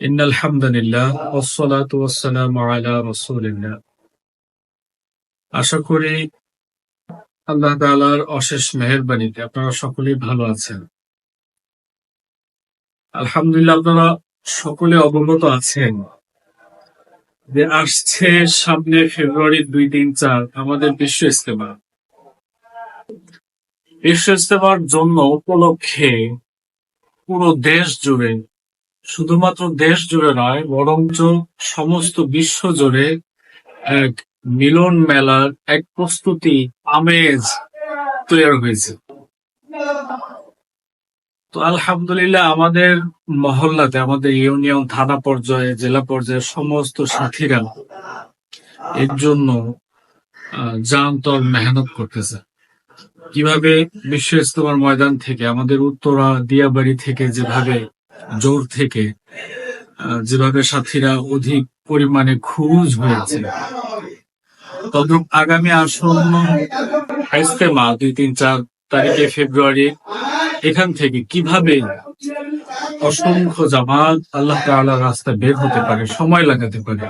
إن الحمد لله والصلاة والسلام على رسول الله আশা করি আল্লাহ তাআলার অশেষ মেহেরবানিতে আপনারা সকলেই ভালো আছেন আলহামদুলিল্লাহ আপনারা সকলে অবগত আছেন যে আসছে সামনে ফেব্রুয়ারি দুই তিন চার আমাদের বিশ্ব ইস্তেমা বিশ্ব ইস্তেমার জন্য উপলক্ষে পুরো দেশ জুড়ে শুধুমাত্র দেশ জুড়ে নয়, বরঞ্চ সমস্ত বিশ্ব জুড়ে এক মিলন মেলার এক প্রস্তুতি আমেজ তৈরি হয়েছে। তো আলহামদুলিল্লাহ আমাদের মহল্লাতে, আমাদের ইউনিয়ন, থানা পর্যায়ে, জেলা পর্যায়ে সমস্ত সাথীরা এর জন্য জানতর মেহনত করতেছে। কীভাবে বিশ্ব ইস্তমার ময়দান থেকে, আমাদের উত্তরা, দিয়াবাড়ি থেকে যেভাবে জোর থেকে যেভাবে সাথীরা অধিক পরিমাণে খুঁজ হয়েছে। তদ্রুপ আগামী আসন্ন ইস্তেমা দুই, তিন, চার তারিখে ফেব্রুয়ারি, এখান থেকে কীভাবে অসংখ্য জামাত আল্লাহ তাআলার রাস্তায় বের হতে পারে, সময় লাগাতে পারে,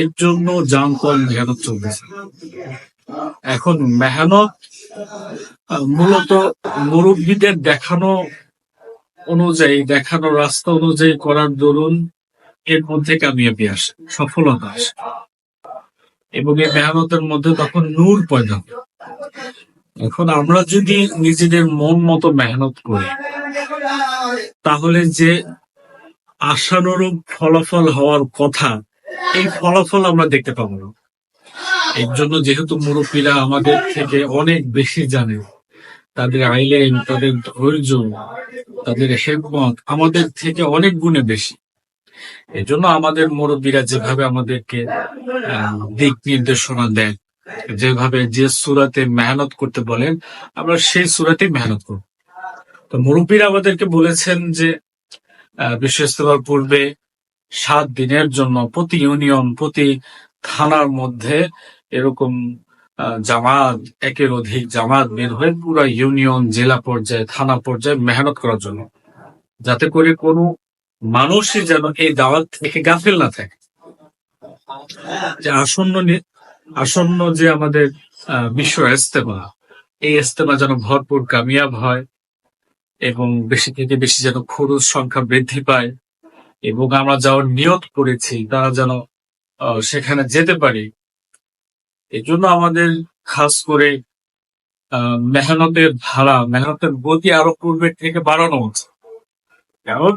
এর জন্য জানকল মেহনত চলতেছে। এখন মেহনত মূলত মুরব্বীদের দেখানো অনুযায়ী, দেখানো রাস্তা অনুযায়ী করার দরুন এর মধ্যে কামিয়াবি আসে, সফলতা আসে। এবং এই মেহনতের মধ্যে তখন নূর পয়দা। এখন আমরা যদি নিজেদের মন মতো মেহনত করি, তাহলে যে আশানুরূপ ফলাফল হওয়ার কথা, এই ফলাফল আমরা দেখতে পাবো না। এর জন্য যেহেতু মুরব্বীরা আমাদের থেকে অনেক বেশি জানে। তাদের আইলেন, তাদের ধৈর্য, তাদের হেকমত আমাদের থেকে অনেক গুণে বেশি। এজন্য আমাদের মুরব্বীরা যেভাবে আমাদেরকে দিক নির্দেশনা দেন, যেভাবে যে সুরাতে মেহনত করতে বলেন, আমরা সেই সুরাতে মেহনত করব। তো মুরব্বীরা আমাদেরকে বলেছেন যে বিশ্ব ইস্তেমার পূর্বে সাত দিনের জন্য প্রতি ইউনিয়ন, প্রতি থানার মধ্যে এরকম জামাত একের অধিক জামাত বের হয়ে পুরো ইউনিয়ন, জেলা পর্যায়ে, থানা পর্যায়ে মেহনত করার জন্য। যাতে করে কোনো মানুষই যেন এই দাওয়াত থেকে গাফিল না থাকে। যে আসন্ন আসন্ন যে আমাদের বিশ্ব ইস্তেমা এই ইস্তেমা যেন ভরপুর কামিয়াব হয় এবং বেশি থেকে বেশি যেন খরচ সংখ্যা বৃদ্ধি পায় এবং আমরা যাওয়ার নিয়ত করেছি, তারা যেন সেখানে যেতে পারি। এই জন্য আমাদের খাস করে মেহনতের ধারা, মেহনতের গতি আরও পূর্বের থেকে বাড়ানো উচিত। কারণ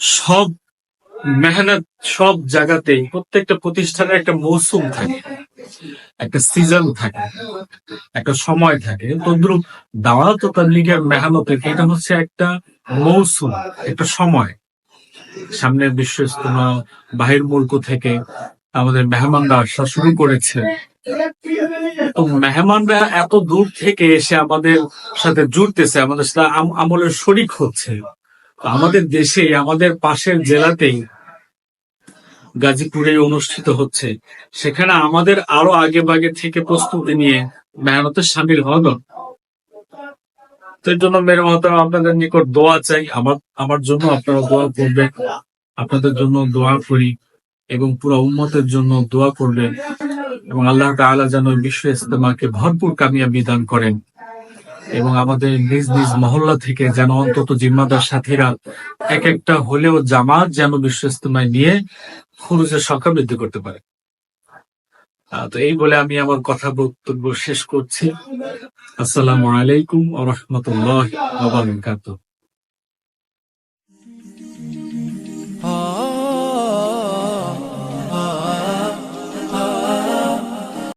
সব মেহনত সব জায়গাতেই প্রত্যেকটা প্রতিষ্ঠানের একটা মৌসুম থাকে, একটা সিজন থাকে, একটা সময় থাকে। তদ্রুপ দাওয়াত তার তাবলীগের মেহনতের এটা হচ্ছে একটা মৌসুম, একটা সময়। সামনের বিশ্ব ইস্তেমা বাহির মুল্ক থেকে আমাদের মেহমানরা আসা শুরু করেছে। তো মেহমানরা এত দূর থেকে এসে আমাদের সাথে জুড়তেছে আমাদের সাথে আমলের শরিক হচ্ছে। আমাদের দেশে, আমাদের পাশের জেলাতেই গাজীপুরে অনুষ্ঠিত হচ্ছে। সেখানে আমাদের আরও আগে বাগে থেকে প্রস্তুতি নিয়ে মেহনতে সামিল দরকার। তো এর জন্য মেরে মহতারাম আপনাদের নিকট দোয়া চাই। আমার আমার জন্য আপনারা দোয়া করবেন। আপনাদের জন্য দোয়া করি এবং পুরো উম্মতের জন্য দোয়া করবেন। এবং আল্লাহ তাআলা যেন বিশ্ব ইস্তেমাকে ভরপুর কামিয়াবি দান করেন এবং আমাদের নিজ নিজ মহল্লা থেকে যেন অন্তত জিম্মাদার সাথীরা এক একটা হলেও জামাত যেন বিশ্ব ইস্তেমায় নিয়ে খরচের সংখ্যা বৃদ্ধি করতে পারে। তো এই বলে আমি আমার কথা বক্তব্য শেষ করছি। আসসালামু আলাইকুম আ রহমতুল্লাহ